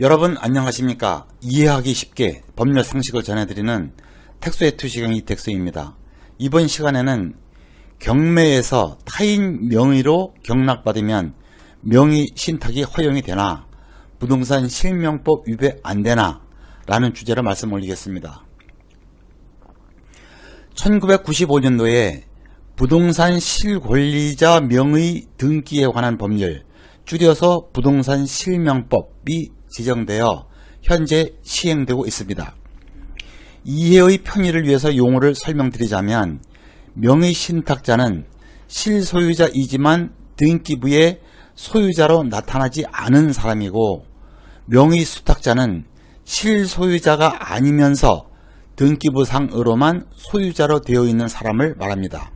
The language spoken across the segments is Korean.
여러분 안녕하십니까? 이해하기 쉽게 법률 상식을 전해드리는 택소의 투시경 이택수입니다. 이번 시간에는 경매에서 타인 명의로 경락받으면 명의 신탁이 허용이 되나 부동산 실명법 위배 안 되나 라는 주제로 말씀 올리겠습니다. 1995년도에 부동산 실권리자 명의 등기에 관한 법률 줄여서 부동산 실명법이 지정되어 현재 시행되고 있습니다. 이해의 편의를 위해서 용어를 설명드리자면 명의신탁자는 실소유자이지만 등기부에 소유자로 나타나지 않은 사람이고 명의수탁자는 실소유자가 아니면서 등기부상으로만 소유자로 되어 있는 사람을 말합니다.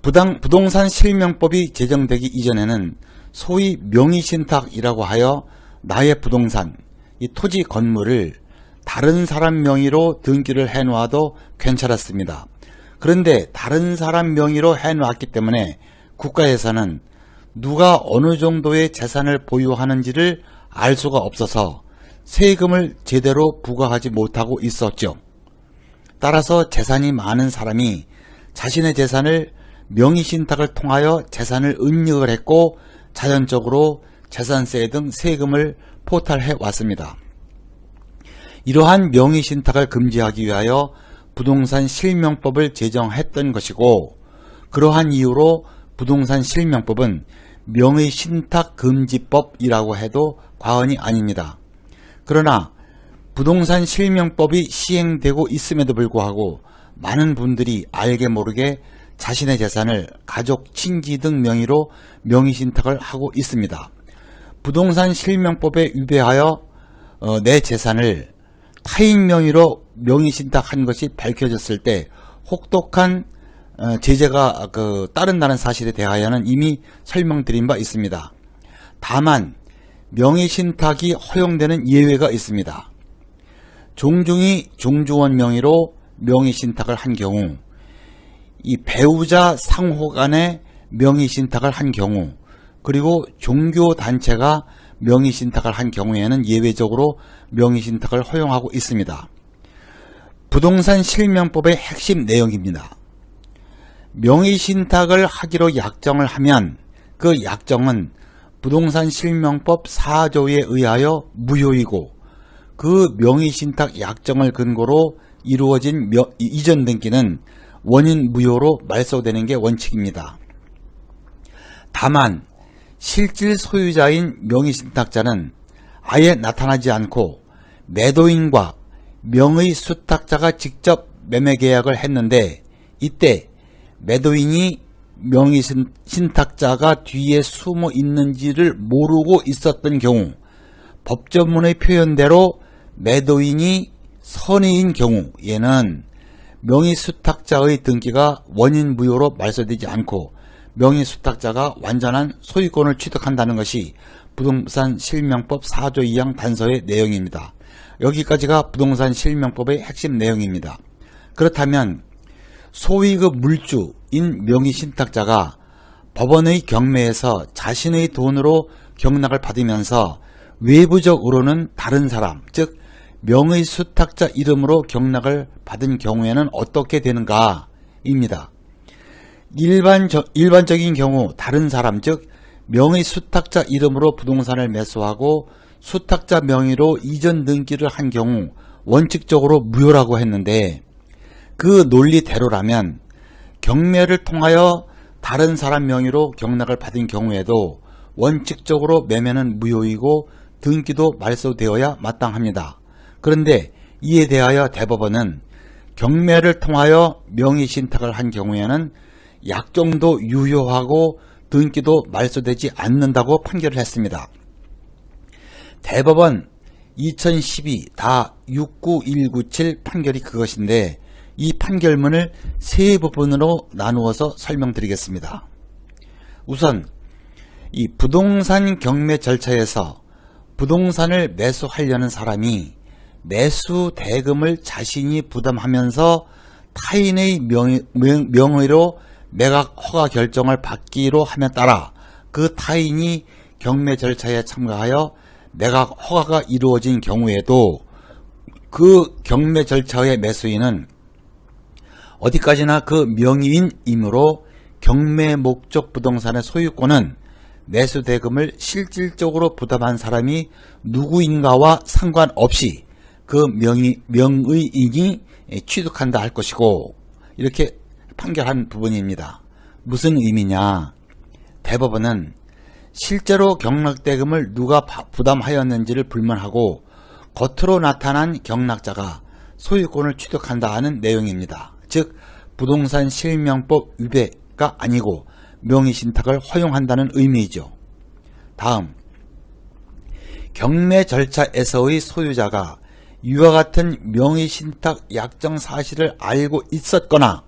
부당, 부동산 실명법이 제정되기 이전에는 소위 명의신탁이라고 하여 나의 부동산, 이 토지 건물을 다른 사람 명의로 등기를 해 놓아도 괜찮았습니다. 그런데 다른 사람 명의로 해 놓았기 때문에 국가에서는 누가 어느 정도의 재산을 보유하는지를 알 수가 없어서 세금을 제대로 부과하지 못하고 있었죠. 따라서 재산이 많은 사람이 자신의 재산을 명의신탁을 통하여 재산을 은닉을 했고 자연적으로 재산세 등 세금을 포탈해 왔습니다. 이러한 명의신탁을 금지하기 위하여 부동산 실명법을 제정했던 것이고 그러한 이유로 부동산 실명법은 명의신탁금지법이라고 해도 과언이 아닙니다. 그러나 부동산 실명법이 시행되고 있음에도 불구하고 많은 분들이 알게 모르게 자신의 재산을 가족, 친지 등 명의로 명의신탁을 하고 있습니다. 부동산 실명법에 위배하여 어, 내 재산을 타인 명의로 명의신탁한 것이 밝혀졌을 때 혹독한 어, 제재가 그 따른다는 사실에 대하여는 이미 설명드린 바 있습니다. 다만 명의신탁이 허용되는 예외가 있습니다. 종중이 종주원 명의로 명의신탁을 한 경우 이 배우자 상호 간에 명의신탁을 한 경우 그리고 종교단체가 명의신탁을 한 경우에는 예외적으로 명의신탁을 허용하고 있습니다. 부동산 실명법의 핵심 내용입니다. 명의신탁을 하기로 약정을 하면 그 약정은 부동산 실명법 4조에 의하여 무효이고 그 명의신탁 약정을 근거로 이루어진 명, 이전 등기는 원인 무효로 말소되는 게 원칙입니다. 다만 실질 소유자인 명의신탁자는 아예 나타나지 않고 매도인과 명의 수탁자가 직접 매매 계약을 했는데 이때 매도인이 명의 신탁자가 뒤에 숨어 있는지를 모르고 있었던 경우 법조문의 표현대로 매도인이 선의인 경우 에는 명의 수탁자의 등기가 원인 무효로 말소되지 않고 명의 수탁자가 완전한 소유권을 취득한다는 것이 부동산 실명법 4조 2항 단서의 내용입니다. 여기까지가 부동산 실명법의 핵심 내용입니다. 그렇다면 소위 그 물주인 명의 신탁자가 법원의 경매에서 자신의 돈으로 경락을 받으면서 외부적으로는 다른 사람, 즉 명의 수탁자 이름으로 경락을 받은 경우에는 어떻게 되는가? 입니다. 일반, 일반적인 경우 다른 사람 즉 명의 수탁자 이름으로 부동산을 매수하고 수탁자 명의로 이전 등기를 한 경우 원칙적으로 무효라고 했는데 그 논리대로라면 경매를 통하여 다른 사람 명의로 경락을 받은 경우에도 원칙적으로 매매는 무효이고 등기도 말소되어야 마땅합니다. 그런데 이에 대하여 대법원은 경매를 통하여 명의신탁을 한 경우에는 약정도 유효하고 등기도 말소되지 않는다고 판결을 했습니다. 대법원 2012 다 69197 판결이 그것인데 이 판결문을 세 부분으로 나누어서 설명드리겠습니다. 우선 이 부동산 경매 절차에서 부동산을 매수하려는 사람이 매수 대금을 자신이 부담하면서 타인의 명의, 명 의로 매각 허가 결정을 받기로 함에 따라 그 타인이 경매 절차에 참가하여 내가 허가가 이루어진 경우에도 그 경매 절차의 매수인은 어디까지나 그 명의인이므로 경매 목적 부동산의 소유권은 매수 대금을 실질적으로 부담한 사람이 누구인가와 상관없이 그 명의, 명의인이 취득한다 할 것이고 이렇게 판결한 부분입니다. 무슨 의미냐? 대법원은 실제로 경락대금을 누가 바- 부담하였는지를 불문하고 겉으로 나타난 경락자가 소유권을 취득한다 하는 내용입니다. 즉 부동산 실명법 위배가 아니고 명의신탁을 허용한다는 의미이죠. 다음 경매 절차에서의 소유자가 이와 같은 명의신탁 약정 사실을 알고 있었거나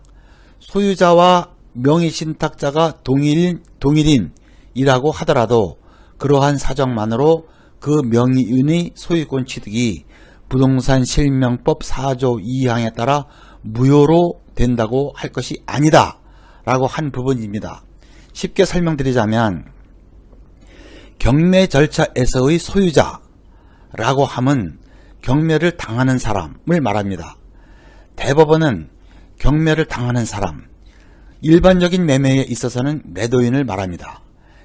소유자와 명의신탁자가 동일인, 동일인이라고 하더라도 그러한 사정만으로 그 명의인의 소유권 취득이 부동산 실명법 4조 2항에 따라 무효로 된다고 할 것이 아니다 라고 한 부분입니다. 쉽게 설명드리자면 경매 절차에서의 소유자라고 함은 경매를 당하는 사람을 말합니다. 대법원은 경매를 당하는 사람, 일반적인 매매에 있어서는 매도인을 말합니다.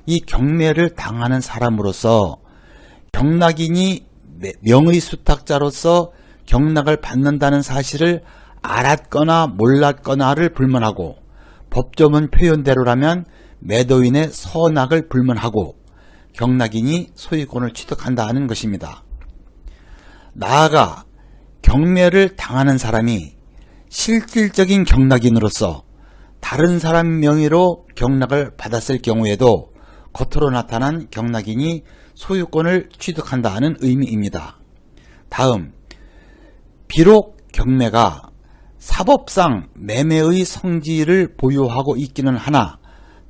이 경매를 당하는 사람으로서 경락인이 명의 수탁자로서 경락을 받는다는 사실을 알았거나 몰랐거나를 불문하고 법조문 표현대로라면 매도인의 선악을 불문하고 경락인이 소유권을 취득한다 하는 것입니다. 나아가 경매를 당하는 사람이 실질적인 경락인으로서 다른 사람 명의로 경락을 받았을 경우에도 겉으로 나타난 경락인이 소유권을 취득한다 하는 의미입니다. 다음, 비록 경매가 사법상 매매의 성질을 보유하고 있기는 하나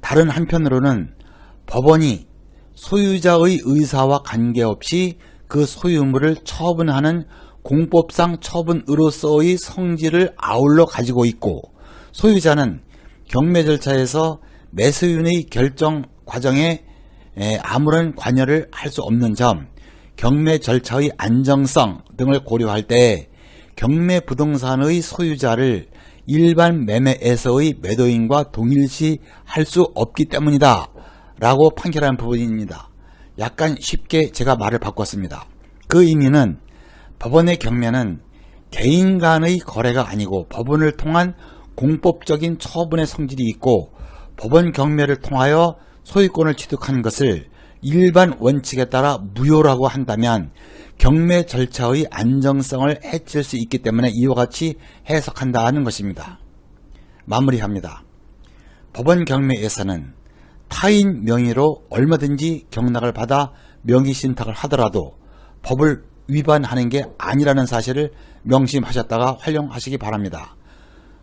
다른 한편으로는 법원이 소유자의 의사와 관계없이 그 소유물을 처분하는 공법상 처분으로서의 성질을 아울러 가지고 있고 소유자는 경매 절차에서 매수인의 결정 과정에 에, 아무런 관여를 할 수 없는 점, 경매 절차의 안정성 등을 고려할 때 경매 부동산의 소유자를 일반 매매에서의 매도인과 동일시 할 수 없기 때문이다. 라고 판결한 부분입니다. 약간 쉽게 제가 말을 바꿨습니다. 그 의미는 법원의 경매는 개인 간의 거래가 아니고 법원을 통한 공법적인 처분의 성질이 있고 법원 경매를 통하여 소유권을 취득한 것을 일반 원칙에 따라 무효라고 한다면 경매 절차의 안정성을 해칠 수 있기 때문에 이와 같이 해석한다 하는 것입니다. 마무리합니다. 법원 경매에서는 타인 명의로 얼마든지 경락을 받아 명의신탁을 하더라도 법을 위반하는 게 아니라는 사실을 명심하셨다가 활용하시기 바랍니다.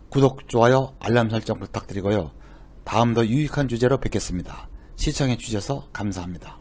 구독, 좋아요, 알람 설정 부탁드리고요. 다음 더 유익한 주제로 뵙겠습니다. 시청해 주셔서 감사합니다.